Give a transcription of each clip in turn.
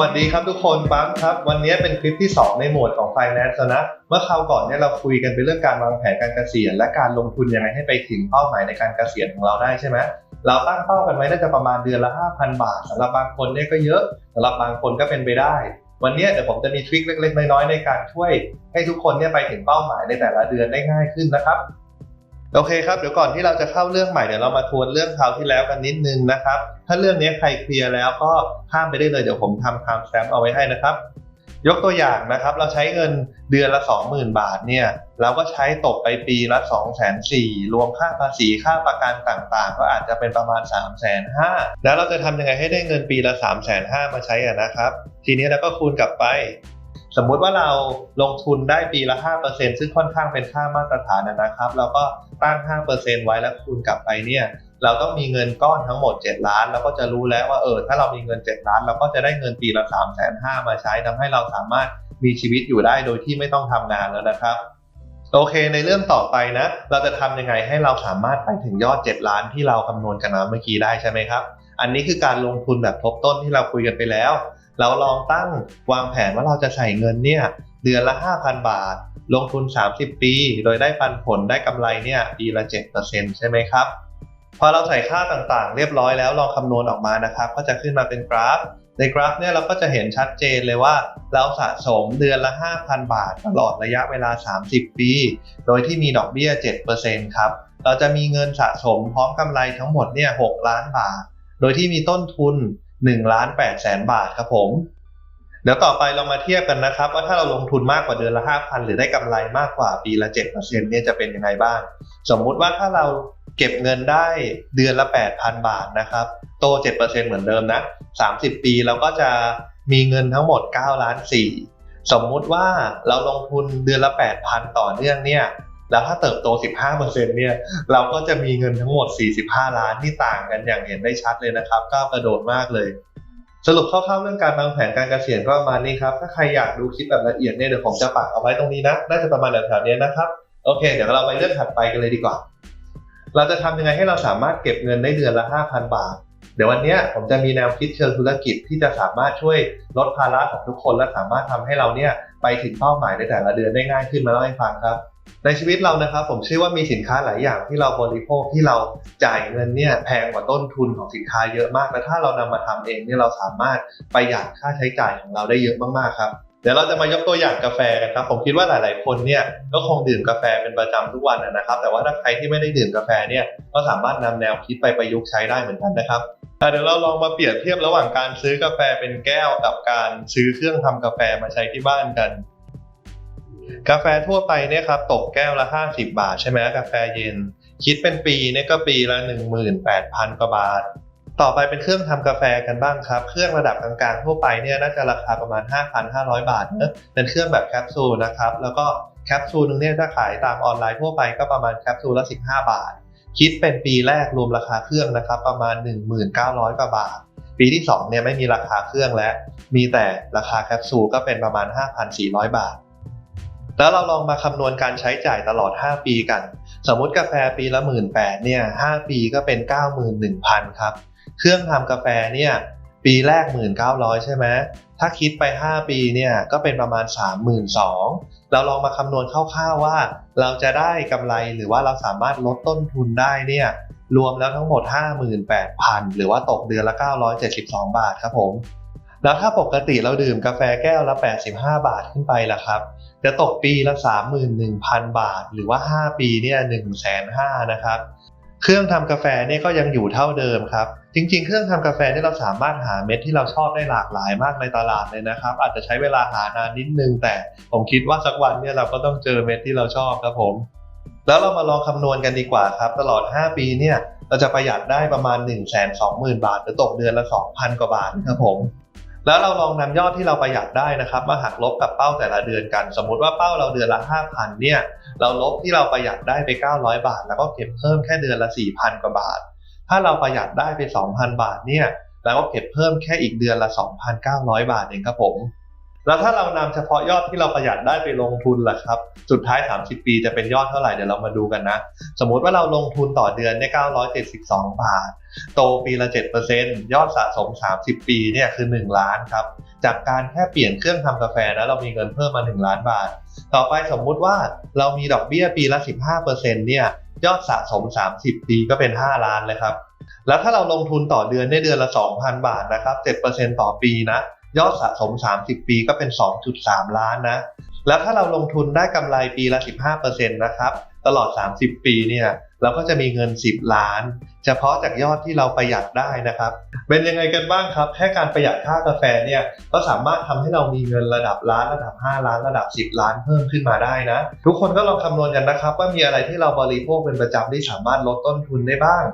วัสดีครับทุกคนปั๊มครับ วันนี้เป็นคลิปที่ 2 ในหมวดของ Finance แล้วนะ เมื่อคราวก่อนเนี่ยเราคุยกันไปเรื่องการวางแผนการเกษียณ และการลงทุนยังไงให้ไปถึงเป้าหมายในการเกษียณของเราได้ใช่ไหมเราตั้งเป้ากันไว้น่าจะประมาณเดือนละ 5,000 บาทสำหรับบางคนเนี่ยก็เยอะสำหรับบางคนก็เป็นไปได้ วันนี้เดี๋ยวผมจะมีทริคเล็กๆน้อยๆในการช่วย ให้ทุกคนเนี่ยไปถึงเป้าหมายในแต่ละเดือนได้ง่ายขึ้นนะครับ โอเคครับเดี๋ยวก่อนที่เราจะเข้าเรื่องใหม่เดี๋ยวเรามาทวนเรื่องคราวที่แล้วกันนิดนึงนะครับ ถ้าเรื่องนี้ใครเคลียร์แล้วก็ข้ามไปได้เลยเดี๋ยวผมทำ time stamp เอาไว้ให้นะครับ ยกตัวอย่างนะครับ เราใช้เงินเดือนละ 20,000 บาทเนี่ยเราก็ใช้ตกไปปีละ 2 4 0 0 0รวมค่าภาษีค่าประกันต่างๆ ก็อาจจะเป็นประมาณ 3 5 0 0 0แล้วเราจะทำยังไงให้ได้เงินปีละ 3 5 0 0 0มาใช้อะนะครับ ทีนี้เราก็คูณกลับไป สมมุติว่าเราลงทุนได้ปีละ5%ซึ่งค่อนข้างเป็นค่ามาตรฐานนะครับ เราก็ตั้ง 5%ไว้แล้วคูณกลับไปเนี่ยเราต้องมีเงินก้อนทั้งหมด 7 ล้านเราก็จะรู้แล้วว่าเออถ้าเรามีเงิน 7 ล้าน เราก็จะได้เงินปีละ3 5 0 0 0มาใช้ทำให้เราสามารถมีชีวิตอยู่ได้โดยที่ไม่ต้องทำงานแล้วนะครับโอเค ในเรื่องต่อไปนะ เราจะทำยังไงให้เราสามารถไปถึงยอด 7 ล้านที่เราคำนวณกันมาเมื่อกี้ได้ใช่ไหมครับ อันนี้คือการลงทุนแบบทบต้นที่เราคุยกันไปแล้ว เราลองตั้งวางแผนว่าเราจะใส่เงินเนี่ยเดือนละ 5,000 บาท ลงทุน 30 ปี โดยได้ปันผลได้กำไรเนี่ยปีละ 7%ใช่ไหมครับพอเราใส่ค่าต่างๆ เรียบร้อยแล้วลองคำนวณออกมานะครับ ก็จะขึ้นมาเป็นกราฟ ในกราฟเนี่ยเราก็จะเห็นชัดเจนเลยว่า เราสะสมเดือนละ 5,000 บาท ตลอดระยะเวลา 30 ปี โดยที่มีดอกเบี้ย 7%ครับ เราจะมีเงินสะสมพร้อมกำไรทั้งหมดเนี่ย6ล้านบาท โดยที่มีต้นทุน 1ล้าน8แสนบาทครับผม เดี๋ยวต่อไปเรามาเทียบกันนะครับ ว่าถ้าเราลงทุนมากกว่าเดือนละ 5,000 หรือได้กำไรมากกว่าปีละ7%เนี่ยจะเป็นยังไงบ้าง สมมุติว่าถ้าเราเก็บเงินได้เดือนละ 8,000 บาทนะครับ โต 7%เหมือนเดิมนะ 30 ปีเราก็จะมีเงินทั้งหมด9ล้าน4สมมุติว่าเราลงทุนเดือนละ 8,000 ต่อเนื่องเนี่ย แล้วถ้าเติบโต 15%เนี่ยเราก็จะมีเงินทั้งหมด 45 ล้านที่ต่างกันอย่างเห็นได้ชัดเลยนะครับก้าวกระโดดมากเลยสรุปคร่าวๆเรื่องการวางแผนการเกษียณก็ประมาณนี้ครับ ถ้าใครอยากดูคลิปแบบละเอียดเนี่ยเดี๋ยวผมจะปักเอาไว้ตรงนี้นะ น่าจะประมาณแถวๆนี้นะครับ โอเค เดี๋ยวเราไปเรื่องถัดไปกันเลยดีกว่า เราจะทำยังไงให้เราสามารถเก็บเงินได้เดือนละ 5,000 บาท เดี๋ยววันนี้ผมจะมีแนวคิดเชิงธุรกิจที่จะสามารถช่วยลดภาระของทุกคน และสามารถทำให้เราเนี่ยไปถึงเป้าหมายในแต่ละเดือนได้ง่ายขึ้นมาเล่าให้ฟังครับ ในชีวิตเรานะครับผมเชื่อว่ามีสินค้าหลายอย่างที่เราบริโภคที่เราจ่ายเงินเนี่ยแพงกว่าต้นทุนของสินค้าเยอะมากและถ้าเรานำมาทำเองเนี่ยเราสามารถประหยัดค่าใช้จ่ายของเราได้เยอะมากๆครับเดี๋ยวเราจะมายกตัวอย่างกาแฟกันครับผมคิดว่าหลาย ๆ คนเนี่ยก็คงดื่มกาแฟเป็นประจำทุกวันนะครับ แต่ว่าถ้าใครที่ไม่ได้ดื่มกาแฟเนี่ยก็สามารถนำแนวคิดไปประยุกต์ใช้ได้เหมือนกันนะครับเดี๋ยวเราลองมาเปรียบเทียบระหว่างการซื้อกาแฟเป็นแก้วกับการซื้อเครื่องทำกาแฟมาใช้ที่บ้านกัน กาแฟทั่วไปเนี่ยครับตกแก้วละ 50 บาทใช่ไหมกาแฟเย็น คิดเป็นปีเนี่ยก็ปีละ 18,000 กว่าบาท ต่อไปเป็นเครื่องทำกาแฟกันบ้างครับ เครื่องระดับกลางๆทั่วไปเนี่ยน่าจะราคาประมาณ 5,500 บาทเนอะเป็นเครื่องแบบแคปซูลนะครับ แล้วก็แคปซูลนึงเนี่ยถ้าขายตามออนไลน์ทั่วไปก็ประมาณแคปซูลละ 15 บาท คิดเป็นปีแรกรวมราคาเครื่องนะครับประมาณ 1,900 กว่าบาท ปีที่2เนี่ยไม่มีราคาเครื่องแล้วมีแต่ราคาแคปซูลก็เป็นประมาณ 5,400 บาท แล้วเราลองมาคำนวณการใช้จ่ายตลอด 5 ปีกัน สมมติกาแฟปีละ 18,000เนี่ย5ปีก็เป็น 91,000 ครับ เครื่องทำกาแฟเนี่ยปีแรก 1,900 ใช่ไหมถ้าคิดไป 5 ปีเนี่ยก็เป็นประมาณ 32,000เราลองมาคำนวณคร่าวๆว่า เราจะได้กำไรหรือว่าเราสามารถลดต้นทุนได้เนี่ยรวมแล้วทั้งหมด 58,000 หรือว่าตกเดือนละ 972 บาทครับผม แล้วถ้าปกติเราดื่มกาแฟแก้วละ 85 บาทขึ้นไปล่ะครับ จะตกปีละ 31,000 บาท หรือว่า 5 ปีเนี่ย1 5 0 0 0นะครับ เครื่องทำกาแฟเนี่ยก็ยังอยู่เท่าเดิมครับ จริงๆ เครื่องทำกาแฟเนี่ยเราสามารถหาเม็ดที่เราชอบได้หลากหลายมากในตลาดเลยนะครับ อาจจะใช้เวลาหานานนิดนึง แต่ผมคิดว่าสักวันเนี่ยเราก็ต้องเจอเม็ดที่เราชอบครับผมแล้วเรามาลองคำนวณกันดีกว่าครับ ตลอด 5 ปีเนี่ยเราจะประหยัดได้ประมาณ 1 2 0 0 0 0 บาทหรือตกเดือนละ 2,000 กว่าบาทครับผม แล้วเราลองนำยอดที่เราประหยัดได้นะครับ มาหักลบกับเป้าแต่ละเดือนกัน สมมุติว่าเป้าเราเดือนละ 5,000เนี่ยเราลบที่เราประหยัดได้ไป 900 บาท แล้วก็เก็บเพิ่มแค่เดือนละ 4,000 กว่าบาท ถ้าเราประหยัดได้ไป 2,000 บาทเนี่ยเราก็เก็บเพิ่มแค่อีกเดือนละ 2,900 บาทเองครับผม แล้วถ้าเรานำเฉพาะยอดที่เราประหยัดได้ไปลงทุนล่ะครับ สุดท้าย 30 ปีจะเป็นยอดเท่าไหร่เดี๋ยวเรามาดูกันนะ สมมุติว่าเราลงทุนต่อเดือนได้972 บาท โตปีละ 7%ยอดสะสม 30 ปีเนี่ยคือ 1 ล้านครับ จากการแค่เปลี่ยนเครื่องทำกาแฟนะเรามีเงินเพิ่มมา 1 ล้านบาท ต่อไปสมมุติว่าเรามีดอกเบี้ยปีละ 15%เนี่ยยอดสะสม 30 ปีก็เป็น 5 ล้านเลยครับ แล้วถ้าเราลงทุนต่อเดือนได้เดือนละ 2,000 บาทนะครับ7%ต่อปีนะ ยอดสะสม 30 ปีก็เป็น 2.3 ล้านนะ แล้วถ้าเราลงทุนได้กำไรปีละ 15%นะครับ ตลอด 30 ปีเนี่ยเราก็จะมีเงิน 10 ล้าน เฉพาะจากยอดที่เราประหยัดได้นะครับ เป็นยังไงกันบ้างครับ แค่การประหยัดค่ากาแฟเนี่ยก็สามารถทำให้เรามีเงินระดับล้านระดับ 5 ล้านระดับ 10 ล้านเพิ่มขึ้นมาได้นะ ทุกคนก็ลองคำนวณกันนะครับ ว่ามีอะไรที่เราบริโภคเป็นประจำที่สามารถลดต้นทุนได้บ้าง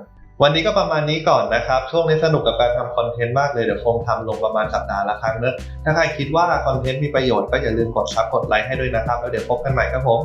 วันนี้ก็ประมาณนี้ก่อนนะครับ ช่วงนี้สนุกกับการทำคอนเทนต์มากเลยเดี๋ยวคงทำลงประมาณสัปดาห์ละครั้งเนอะถ้าใครคิดว่าคอนเทนต์มีประโยชน์ก็อย่าลืมกดซับกดไลค์ให้ด้วยนะครับแล้วเดี๋ยวพบกันใหม่ครับผม